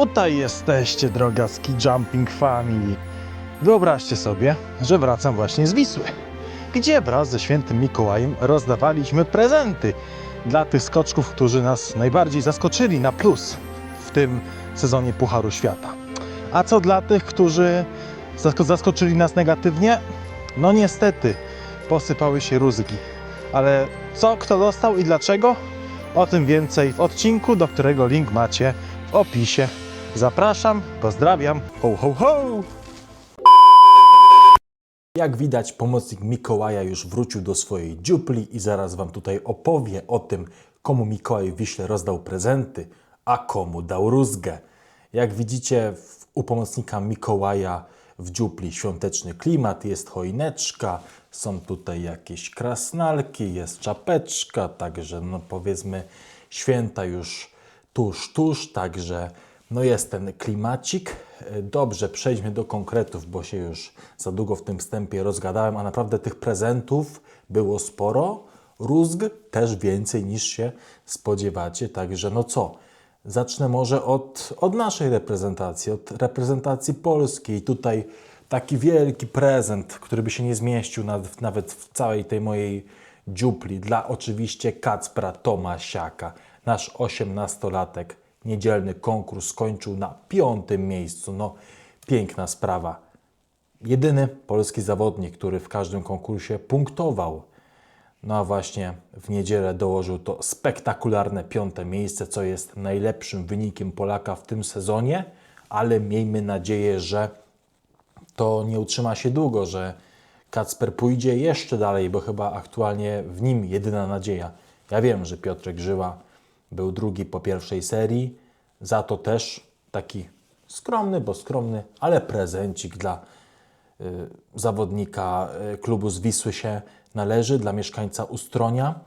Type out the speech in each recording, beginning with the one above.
Tutaj jesteście, droga ski jumping family. Wyobraźcie sobie, że wracam właśnie z Wisły, gdzie wraz ze świętym Mikołajem rozdawaliśmy prezenty dla tych skoczków, którzy nas najbardziej zaskoczyli na plus w tym sezonie Pucharu Świata. A co dla tych, którzy zasko- zaskoczyli nas negatywnie? No niestety, posypały się rózgi. Ale co, kto dostał i dlaczego? O tym więcej w odcinku, do którego link macie w opisie. Zapraszam, pozdrawiam. Ho, ho, ho! Jak widać, pomocnik Mikołaja już wrócił do swojej dziupli i zaraz Wam tutaj opowie o tym, komu Mikołaj Wiśle rozdał prezenty, a komu dał rózgę. Jak widzicie, u pomocnika Mikołaja w dziupli świąteczny klimat, jest choineczka, są tutaj jakieś krasnalki, jest czapeczka, także no powiedzmy święta już tuż, tuż, także no jest ten klimacik. Dobrze, przejdźmy do konkretów, bo się już za długo w tym wstępie rozgadałem, a naprawdę tych prezentów było sporo, rózg też więcej niż się spodziewacie, także no co, zacznę może od, od naszej reprezentacji, od reprezentacji polskiej. Tutaj taki wielki prezent, który by się nie zmieścił nawet, nawet w całej tej mojej dziupli, dla oczywiście Kacpra Tomasiaka. Nasz osiemnastolatek, niedzielny konkurs skończył na piątym miejscu. No, piękna sprawa. Jedyny polski zawodnik, który w każdym konkursie punktował. No a właśnie w niedzielę dołożył to spektakularne piąte miejsce, co jest najlepszym wynikiem Polaka w tym sezonie, ale miejmy nadzieję, że to nie utrzyma się długo, że Kacper pójdzie jeszcze dalej, bo chyba aktualnie w nim jedyna nadzieja. Ja wiem, że Piotrek Żyła był drugi po pierwszej serii, za to też taki skromny, bo skromny, ale prezencik dla y, zawodnika y, klubu z Wisły się należy, dla mieszkańca Ustronia.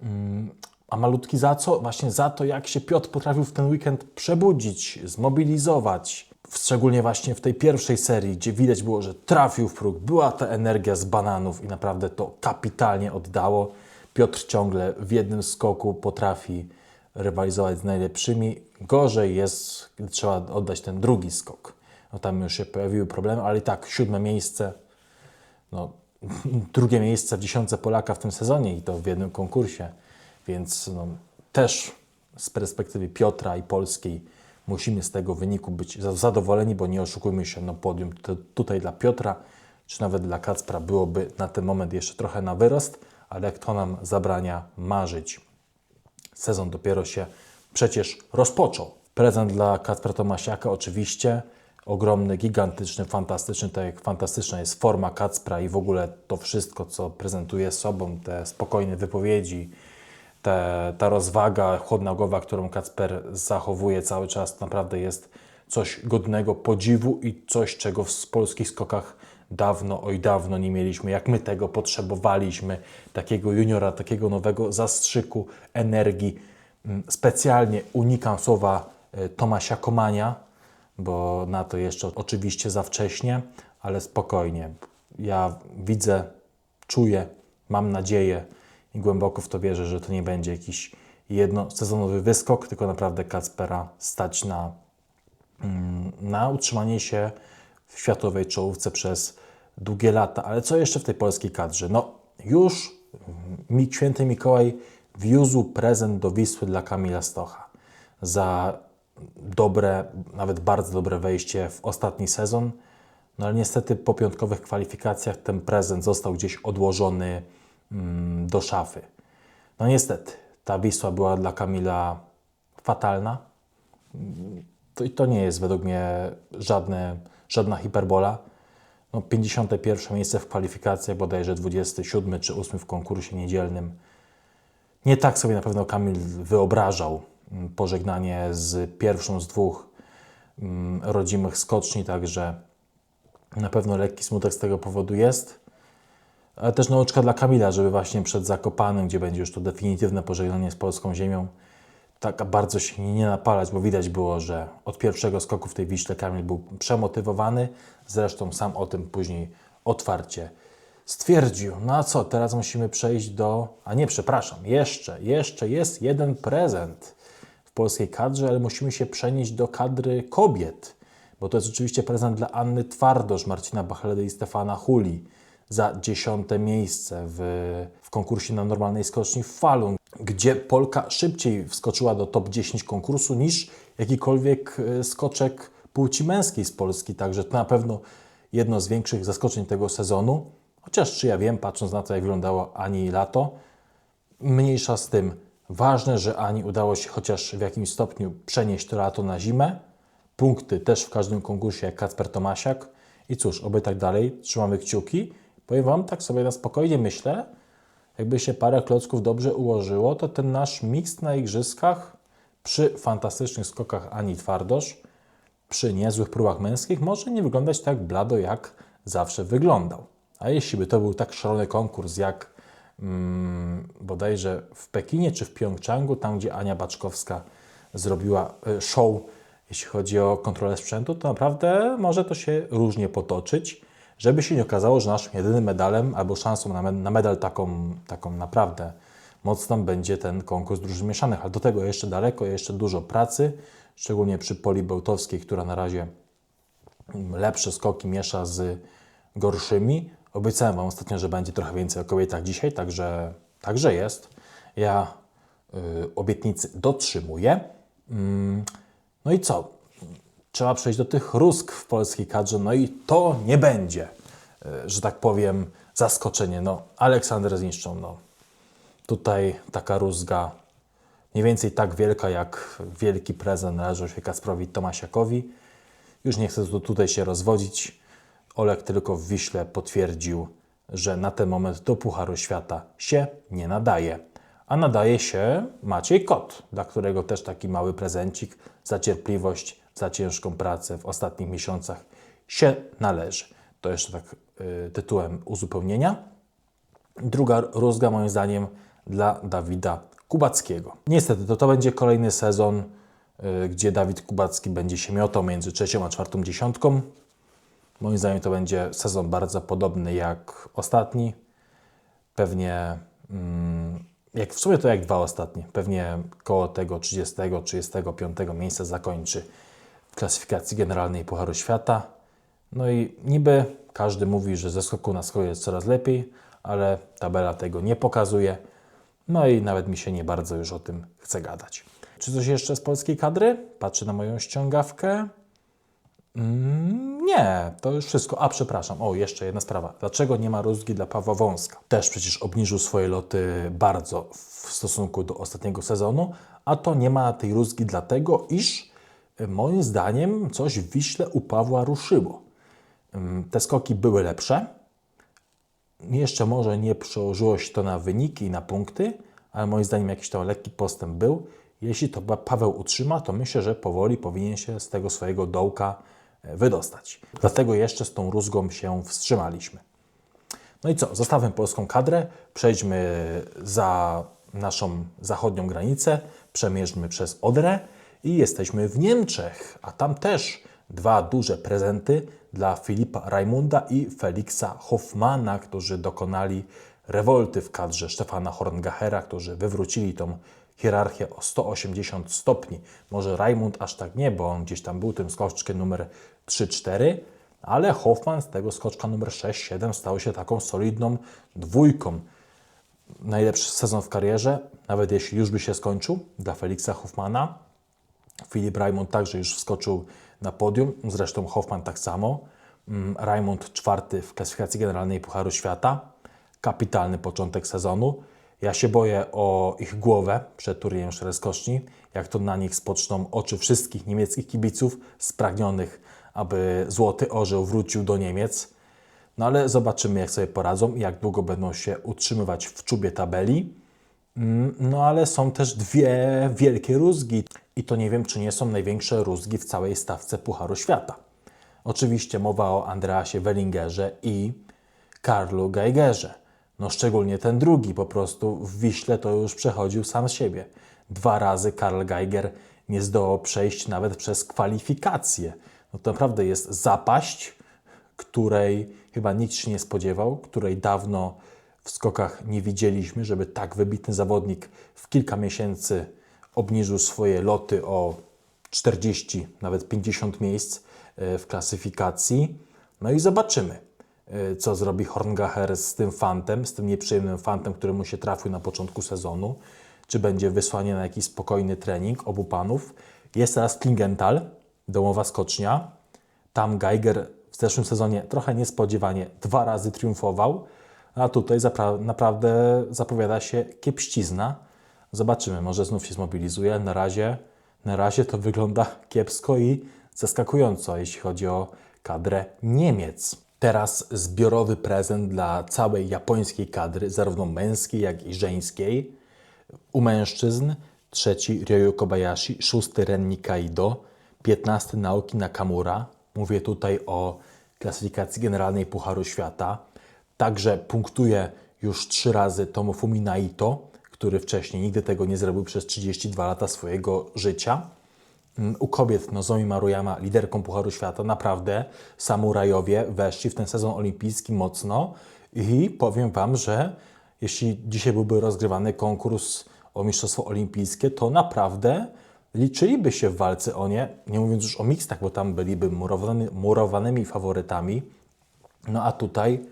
Mm, A malutki za co? Właśnie za to, jak się Piotr potrafił w ten weekend przebudzić, zmobilizować. Szczególnie właśnie w tej pierwszej serii, gdzie widać było, że trafił w próg, była ta energia z bananów i naprawdę to kapitalnie oddało. Piotr ciągle w jednym skoku potrafi rywalizować z najlepszymi. Gorzej jest, gdy trzeba oddać ten drugi skok. No tam już się pojawiły problemy, ale i tak siódme miejsce, no, drugie miejsce w dziesiątce Polaka w tym sezonie i to w jednym konkursie, więc no, też z perspektywy Piotra i Polskiej musimy z tego wyniku być za- zadowoleni, bo nie oszukujmy się, no podium tutaj dla Piotra, czy nawet dla Kacpra byłoby na ten moment jeszcze trochę na wyrost, ale kto nam zabrania marzyć? Sezon dopiero się przecież rozpoczął. Prezent dla Kacpra Tomasiaka oczywiście ogromny, gigantyczny, fantastyczny, tak jak fantastyczna jest forma Kacpra i w ogóle to wszystko, co prezentuje sobą, te spokojne wypowiedzi, te, ta rozwaga, chłodna głowa, którą Kacper zachowuje cały czas, naprawdę jest coś godnego podziwu i coś, czego w polskich skokach dawno, oj dawno nie mieliśmy. Jak my tego potrzebowaliśmy, takiego juniora, takiego nowego zastrzyku energii. Mm, Specjalnie unikam słowa e, Tomasia Komania, bo na to jeszcze oczywiście za wcześnie, ale spokojnie. Ja widzę, czuję, mam nadzieję i głęboko w to wierzę, że to nie będzie jakiś jednosezonowy wyskok, tylko naprawdę Kacpera stać na, mm, na utrzymanie się w światowej czołówce przez długie lata. Ale co jeszcze w tej polskiej kadrze? No już święty Mikołaj wiózł prezent do Wisły dla Kamila Stocha za dobre, nawet bardzo dobre wejście w ostatni sezon. No ale niestety po piątkowych kwalifikacjach ten prezent został gdzieś odłożony mm, do szafy. No niestety, ta Wisła była dla Kamila fatalna. To, to nie jest według mnie żadne, żadna hiperbola. No, 51 miejsce w kwalifikacjach, bodajże 27 czy 8 w konkursie niedzielnym. Nie tak sobie na pewno Kamil wyobrażał mm, pożegnanie z pierwszą z dwóch mm, rodzimych skoczni, także na pewno lekki smutek z tego powodu jest. Ale też nauczka dla Kamila, żeby właśnie przed Zakopanem, gdzie będzie już to definitywne pożegnanie z polską ziemią, tak bardzo się nie napalać, bo widać było, że od pierwszego skoku w tej Wiśle Kamil był przemotywowany. Zresztą sam o tym później otwarcie stwierdził. No a co, teraz musimy przejść do... A nie, przepraszam, jeszcze, jeszcze jest jeden prezent polskiej kadrze, ale musimy się przenieść do kadry kobiet, bo to jest oczywiście prezent dla Anny Twardosz, Marcina Bachledy i Stefana Huli za dziesiąte miejsce w, w konkursie na normalnej skoczni w Falun, gdzie Polka szybciej wskoczyła do top 10 konkursu niż jakikolwiek e, skoczek płci męskiej z Polski. Także to na pewno jedno z większych zaskoczeń tego sezonu. Chociaż czy ja wiem, patrząc na to, jak wyglądało Ani lato, mniejsza z tym. Ważne, że Ani udało się chociaż w jakimś stopniu przenieść to lato na zimę. Punkty też w każdym konkursie, jak Kacper Tomasiak. I cóż, oby tak dalej. Trzymamy kciuki. Powiem Wam, tak sobie na spokojnie myślę, jakby się parę klocków dobrze ułożyło, to ten nasz miks na igrzyskach przy fantastycznych skokach Ani Twardosz, przy niezłych próbach męskich może nie wyglądać tak blado, jak zawsze wyglądał. A jeśli by to był tak szalony konkurs, jak mm, bodajże w Pekinie czy w Pjongczangu, tam gdzie Ania Baczkowska zrobiła y, show, jeśli chodzi o kontrolę sprzętu, to naprawdę może to się różnie potoczyć, żeby się nie okazało, że naszym jedynym medalem albo szansą na, me- na medal taką, taką naprawdę mocną będzie ten konkurs drużyn mieszanych. Ale do tego jeszcze daleko, jeszcze dużo pracy, szczególnie przy Poli Bełtowskiej, która na razie lepsze skoki miesza z gorszymi. Obiecałem Wam ostatnio, że będzie trochę więcej o kobietach dzisiaj, także, także jest. Ja y, obietnicy dotrzymuję. Mm, no i co? Trzeba przejść do tych rusk w polskiej kadrze, no i to nie będzie, y, że tak powiem, zaskoczenie. No, Aleksander zniszczą, no. Tutaj taka rózga mniej więcej tak wielka, jak wielki prezent należał się Kasprowi Tomasiakowi. Już nie chcę tu, tutaj się rozwodzić. Olek tylko w Wiśle potwierdził, że na ten moment do Pucharu Świata się nie nadaje. A nadaje się Maciej Kot, dla którego też taki mały prezencik za cierpliwość, za ciężką pracę w ostatnich miesiącach się należy. To jeszcze tak y, tytułem uzupełnienia. Druga rózga moim zdaniem dla Dawida Kubackiego. Niestety to, to będzie kolejny sezon, y, gdzie Dawid Kubacki będzie się miotał między trzecią a czwartą dziesiątką. Moim zdaniem to będzie sezon bardzo podobny jak ostatni. Pewnie, mm, jak w sumie to jak dwa ostatnie, pewnie koło tego 30-35 miejsca zakończy klasyfikacji generalnej Pucharu Świata. No i niby każdy mówi, że ze skoku na skok jest coraz lepiej, ale tabela tego nie pokazuje. No i nawet mi się nie bardzo już o tym chce gadać. Czy coś jeszcze z polskiej kadry? Patrzę na moją ściągawkę. Mm, nie, to już wszystko. A przepraszam, o jeszcze jedna sprawa. Dlaczego nie ma rózgi dla Pawła Wąska? Też przecież obniżył swoje loty bardzo w stosunku do ostatniego sezonu, a to nie ma tej rózgi dlatego, iż moim zdaniem coś w Wiśle u Pawła ruszyło. Ym, Te skoki były lepsze, jeszcze może nie przełożyło się to na wyniki i na punkty, ale moim zdaniem jakiś tam lekki postęp był. Jeśli to Pa- Paweł utrzyma, to myślę, że powoli powinien się z tego swojego dołka e, wydostać. Dlatego jeszcze z tą rózgą się wstrzymaliśmy. No i co? Zostawmy polską kadrę, przejdźmy za naszą zachodnią granicę, przemierzmy przez Odrę i jesteśmy w Niemczech, a tam też dwa duże prezenty dla Filipa Raimunda i Feliksa Hoffmana, którzy dokonali rewolty w kadrze Stefana Horngachera, którzy wywrócili tą hierarchię o 180 stopni. Może Raimund aż tak nie, bo on gdzieś tam był tym skoczkiem numer 3-4, ale Hoffman z tego skoczka numer 6-7 stał się taką solidną dwójką. Najlepszy sezon w karierze, nawet jeśli już by się skończył dla Feliksa Hoffmana. Filip Raimund także już wskoczył na podium, zresztą Hoffman tak samo. Mm, Raimund czwarty w klasyfikacji generalnej Pucharu Świata. Kapitalny początek sezonu. Ja się boję o ich głowę przed turniejem Szereskoczni, jak to na nich spoczną oczy wszystkich niemieckich kibiców spragnionych, aby Złoty Orzeł wrócił do Niemiec. No ale zobaczymy, jak sobie poradzą i jak długo będą się utrzymywać w czubie tabeli. Mm, No ale są też dwie wielkie rózgi i to nie wiem, czy nie są największe rózgi w całej stawce Pucharu Świata. Oczywiście mowa o Andreasie Wellingerze i Karlu Geigerze. No szczególnie ten drugi, po prostu w Wiśle to już przechodził sam siebie. Dwa razy Karl Geiger nie zdołał przejść nawet przez kwalifikacje. No to naprawdę jest zapaść, której chyba nikt się nie spodziewał, której dawno w skokach nie widzieliśmy, żeby tak wybitny zawodnik w kilka miesięcy obniżył swoje loty o 40, nawet 50 miejsc e, w klasyfikacji. No i zobaczymy, e, co zrobi Horngacher z tym fantem, z tym nieprzyjemnym fantem, który mu się trafił na początku sezonu. Czy będzie wysłanie na jakiś spokojny trening obu panów. Jest teraz Klingenthal, domowa skocznia. Tam Geiger w zeszłym sezonie trochę niespodziewanie dwa razy triumfował, a tutaj naprawdę zapowiada się kiepścizna. Zobaczymy, może znów się zmobilizuje. Na razie, na razie to wygląda kiepsko i zaskakująco, jeśli chodzi o kadrę Niemiec. Teraz zbiorowy prezent dla całej japońskiej kadry, zarówno męskiej, jak i żeńskiej. U mężczyzn trzeci Ryoyo Kobayashi, szósty Ren Nikaido, piętnasty Naoki Nakamura. Mówię tutaj o klasyfikacji generalnej Pucharu Świata. Także punktuje już trzy razy Tomofumi Naito, który wcześniej nigdy tego nie zrobił przez 32 lata swojego życia. Mm, U kobiet Nozomi Maruyama, liderką Pucharu Świata, naprawdę samurajowie weszli w ten sezon olimpijski mocno i powiem Wam, że jeśli dzisiaj byłby rozgrywany konkurs o Mistrzostwo Olimpijskie, to naprawdę liczyliby się w walce o nie, nie mówiąc już o mixtach, bo tam byliby murowanymi, murowanymi faworytami. No a tutaj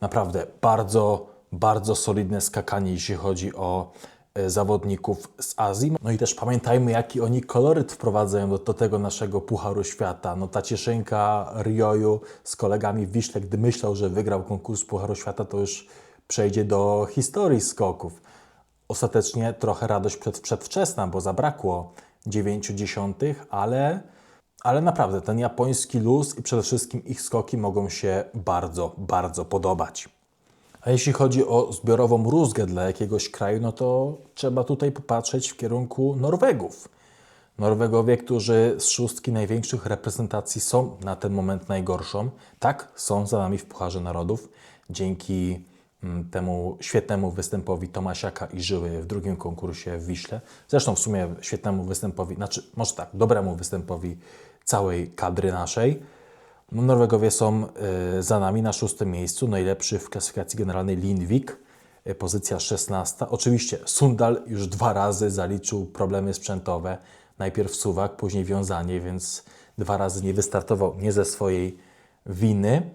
naprawdę bardzo, bardzo solidne skakanie, jeśli chodzi o e, zawodników z Azji. No i też pamiętajmy, jaki oni koloryt wprowadzają do, do tego naszego Pucharu Świata. No ta cieszynka Rioju z kolegami w Wiśle, gdy myślał, że wygrał konkurs Pucharu Świata, to już przejdzie do historii skoków. Ostatecznie trochę radość przed, przedwczesna, bo zabrakło 9 dziesiątych, ale, ale naprawdę ten japoński luz i przede wszystkim ich skoki mogą się bardzo, bardzo podobać. A jeśli chodzi o zbiorową rózgę dla jakiegoś kraju, no to trzeba tutaj popatrzeć w kierunku Norwegów. Norwegowie, którzy z szóstki największych reprezentacji są na ten moment najgorszą. Tak, są za nami w Pucharze Narodów. Dzięki mm, temu świetnemu występowi Tomasiaka i Żyły w drugim konkursie w Wiśle. Zresztą w sumie świetnemu występowi, znaczy może tak, dobremu występowi całej kadry naszej. No, Norwegowie są y, za nami na szóstym miejscu, najlepszy w klasyfikacji generalnej Lindvik, y, pozycja 16. Oczywiście Sundal już dwa razy zaliczył problemy sprzętowe. Najpierw suwak, później wiązanie, więc dwa razy nie wystartował nie ze swojej winy.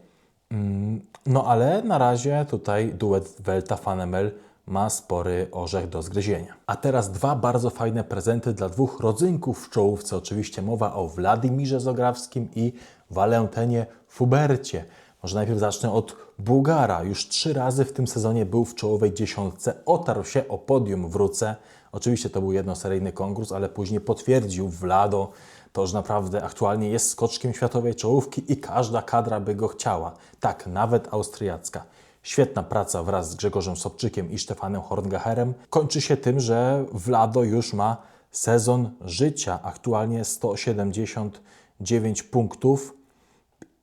Mm, No ale na razie tutaj duet Welta Fanemel ma spory orzech do zgryzienia. A teraz dwa bardzo fajne prezenty dla dwóch rodzynków w czołówce. Oczywiście mowa o Władimirze Zograwskim i Walentenie Fubercie. Może najpierw zacznę od Bułgara. Już trzy razy w tym sezonie był w czołowej dziesiątce. Otarł się o podium w Ruce. Oczywiście to był jednoseryjny konkurs, ale później potwierdził Vlado to, że naprawdę aktualnie jest skoczkiem światowej czołówki i każda kadra by go chciała. Tak, nawet austriacka. Świetna praca wraz z Grzegorzem Sobczykiem i Stefanem Horngacherem kończy się tym, że Vlado już ma sezon życia. Aktualnie 179 punktów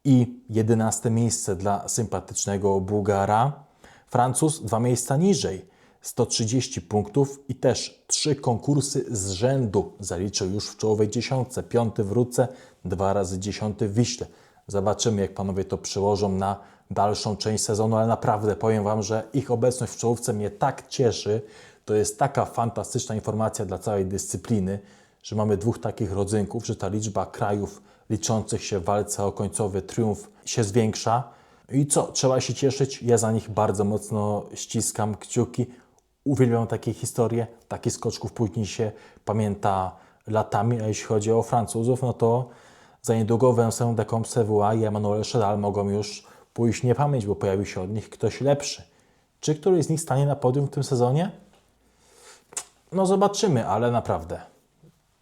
i 11 miejsce dla sympatycznego Bułgara. Francuz dwa miejsca niżej, 130 punktów i też trzy konkursy z rzędu zaliczył już w czołowej dziesiątce. Piąty w Ruce, dwa razy dziesiąty w Wiśle. Zobaczymy, jak panowie to przełożą na dalszą część sezonu, ale naprawdę powiem Wam, że ich obecność w czołówce mnie tak cieszy. To jest taka fantastyczna informacja dla całej dyscypliny, że mamy dwóch takich rodzynków, że ta liczba krajów liczących się w walce o końcowy triumf się zwiększa. I co? Trzeba się cieszyć. Ja za nich bardzo mocno ściskam kciuki. Uwielbiam takie historie. Takich skoczków później się pamięta latami, a jeśli chodzi o Francuzów, no to za niedługo Vincent de Compsevua i Emmanuel Chedal mogą już pójść nie pamięć, bo pojawił się od nich ktoś lepszy. Czy któryś z nich stanie na podium w tym sezonie? No zobaczymy, ale naprawdę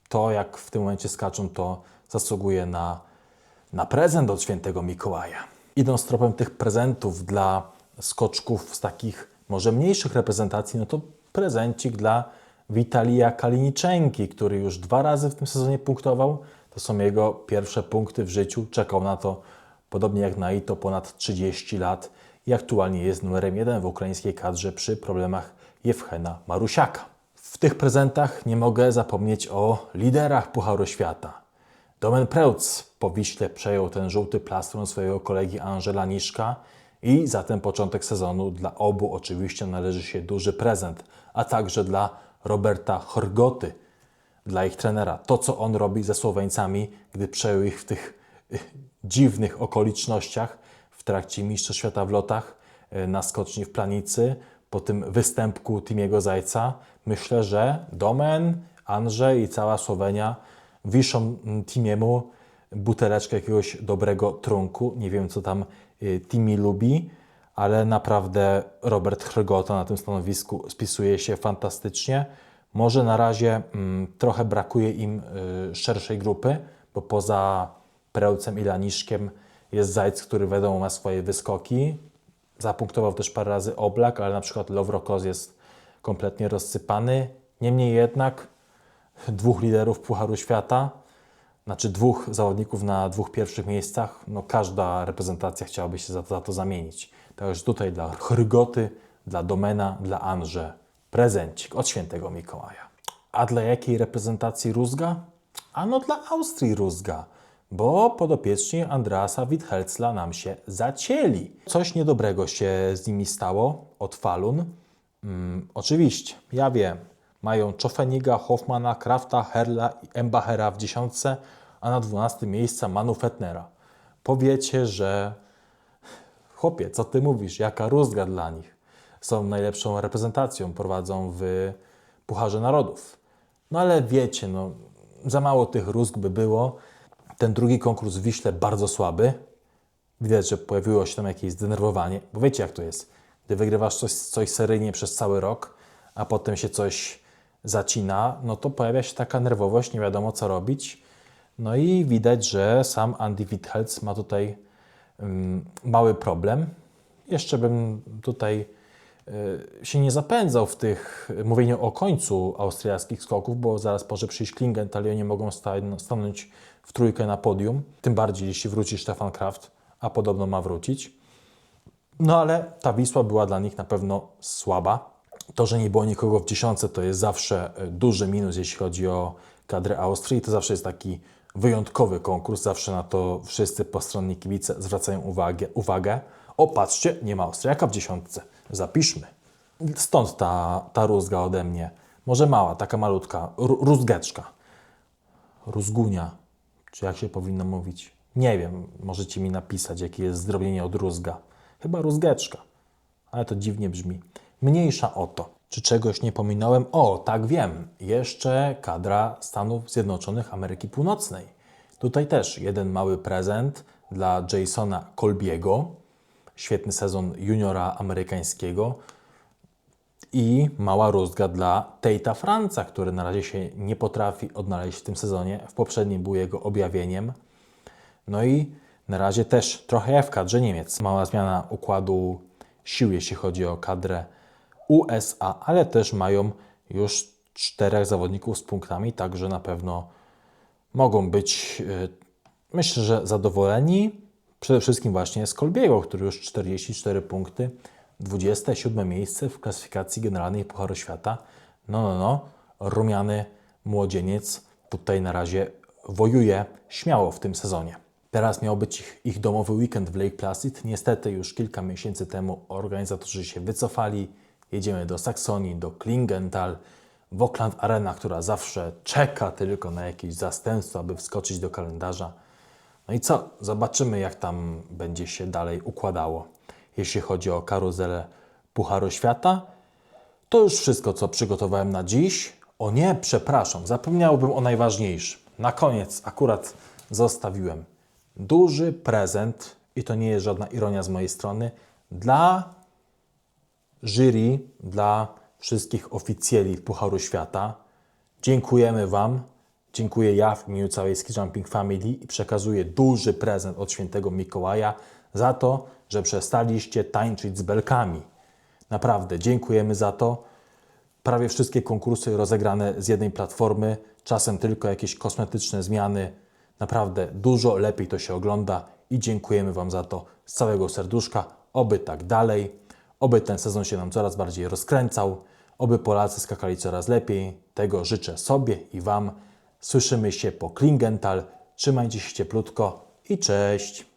to, jak w tym momencie skaczą, to zasługuje na, na prezent od świętego Mikołaja. Idąc tropem tych prezentów dla skoczków z takich może mniejszych reprezentacji, no to prezencik dla Witalia Kaliniczenki, który już dwa razy w tym sezonie punktował. To są jego pierwsze punkty w życiu. Czekał na to, podobnie jak na Ito, ponad 30 lat i aktualnie jest numerem jeden w ukraińskiej kadrze przy problemach Jewchena Marusiaka. W tych prezentach nie mogę zapomnieć o liderach Pucharu Świata. Domen Preutz po Wiśle przejął ten żółty plastron swojego kolegi Angela Niszka i za ten początek sezonu dla obu oczywiście należy się duży prezent, a także dla Roberta Horgoty. Dla ich trenera. To, co on robi ze Słoweńcami, gdy przejął ich w tych y, dziwnych okolicznościach w trakcie Mistrzostw Świata w lotach y, na skoczni w Planicy, po tym występku Timiego Zajca, myślę, że Domen, Andrzej i cała Słowenia wiszą mm, Timiemu buteleczkę jakiegoś dobrego trunku. Nie wiem, co tam y, Timi lubi, ale naprawdę Robert Hrgota na tym stanowisku spisuje się fantastycznie. Może na razie mm, trochę brakuje im y, szerszej grupy, bo poza Prełcem i Laniszkiem jest Zajc, który wiadomo ma swoje wyskoki. Zapunktował też parę razy Oblak, ale na przykład Lowrokoz jest kompletnie rozsypany. Niemniej jednak dwóch liderów Pucharu Świata, znaczy dwóch zawodników na dwóch pierwszych miejscach, no każda reprezentacja chciałaby się za, za to zamienić. Także tutaj dla Chrygoty, dla Domena, dla Anże prezencik od świętego Mikołaja. A dla jakiej reprezentacji Rózga? Ano dla Austrii Rózga, bo podopieczni Andreasa Withelcla nam się zacięli. Coś niedobrego się z nimi stało od Falun. Mm, oczywiście, ja wiem, mają Czofeniga, Hoffmana, Krafta, Herla i Embachera w dziesiątce, a na 12 miejsca Manu Fetnera. Powiecie, że chłopie, co ty mówisz, jaka rózga dla nich. Są najlepszą reprezentacją, prowadzą w Pucharze Narodów. No ale wiecie, no, za mało tych rózg by było. Ten drugi konkurs w Wiśle bardzo słaby. Widać, że pojawiło się tam jakieś zdenerwowanie, bo wiecie jak to jest. Gdy wygrywasz coś, coś seryjnie przez cały rok, a potem się coś zacina, no to pojawia się taka nerwowość, nie wiadomo co robić. No i widać, że sam Andy Withelc ma tutaj ym, mały problem. Jeszcze bym tutaj się nie zapędzał w tych mówieniu o końcu austriackich skoków, bo zaraz może przyjść Klingenthal i oni mogą sta stanąć w trójkę na podium. Tym bardziej, jeśli wróci Stefan Kraft, a podobno ma wrócić. No ale ta Wisła była dla nich na pewno słaba. To, że nie było nikogo w dziesiątce, to jest zawsze e, duży minus, jeśli chodzi o kadrę Austrii. To zawsze jest taki wyjątkowy konkurs, zawsze na to wszyscy postronni kibice zwracają uwagę. uwagę. O, patrzcie, nie ma Austriaka w dziesiątce. Zapiszmy. Stąd ta, ta rózga ode mnie. Może mała, taka malutka, rózgeczka. Rózgunia, czy jak się powinno mówić? Nie wiem, możecie mi napisać, jakie jest zdrobnienie od rózga. Chyba rózgeczka, ale to dziwnie brzmi. Mniejsza o to. Czy czegoś nie pominąłem? O, tak wiem. Jeszcze kadra Stanów Zjednoczonych Ameryki Północnej. Tutaj też jeden mały prezent dla Jasona Kolbiego. Świetny sezon juniora amerykańskiego. I mała rózga dla Tejta Franca, który na razie się nie potrafi odnaleźć w tym sezonie. W poprzednim był jego objawieniem. No i na razie też trochę w kadrze Niemiec. Mała zmiana układu sił, jeśli chodzi o kadrę USA, ale też mają już czterech zawodników z punktami, także na pewno mogą być, yy, myślę, że zadowoleni. Przede wszystkim właśnie z Kolbiego, który już 44 punkty, 27 miejsce w klasyfikacji generalnej Pucharu Świata. No, no, no, rumiany młodzieniec tutaj na razie wojuje śmiało w tym sezonie. Teraz miał być ich, ich domowy weekend w Lake Placid. Niestety już kilka miesięcy temu organizatorzy się wycofali. Jedziemy do Saksonii, do Klingenthal, w Oakland Arena, która zawsze czeka tylko na jakieś zastępstwo, aby wskoczyć do kalendarza. No i co? Zobaczymy, jak tam będzie się dalej układało. Jeśli chodzi o karuzelę Pucharu Świata, to już wszystko, co przygotowałem na dziś. O nie, przepraszam, zapomniałbym o najważniejszym. Na koniec akurat zostawiłem duży prezent, i to nie jest żadna ironia z mojej strony, dla jury, dla wszystkich oficjeli Pucharu Świata. Dziękujemy Wam. Dziękuję ja w imieniu całej Ski Jumping Family i przekazuję duży prezent od świętego Mikołaja za to, że przestaliście tańczyć z belkami. Naprawdę, dziękujemy za to. Prawie wszystkie konkursy rozegrane z jednej platformy, czasem tylko jakieś kosmetyczne zmiany. Naprawdę dużo lepiej to się ogląda i dziękujemy Wam za to z całego serduszka. Oby tak dalej, oby ten sezon się nam coraz bardziej rozkręcał, oby Polacy skakali coraz lepiej. Tego życzę sobie i Wam. Słyszymy się po Klingenthal. Trzymajcie się cieplutko i cześć!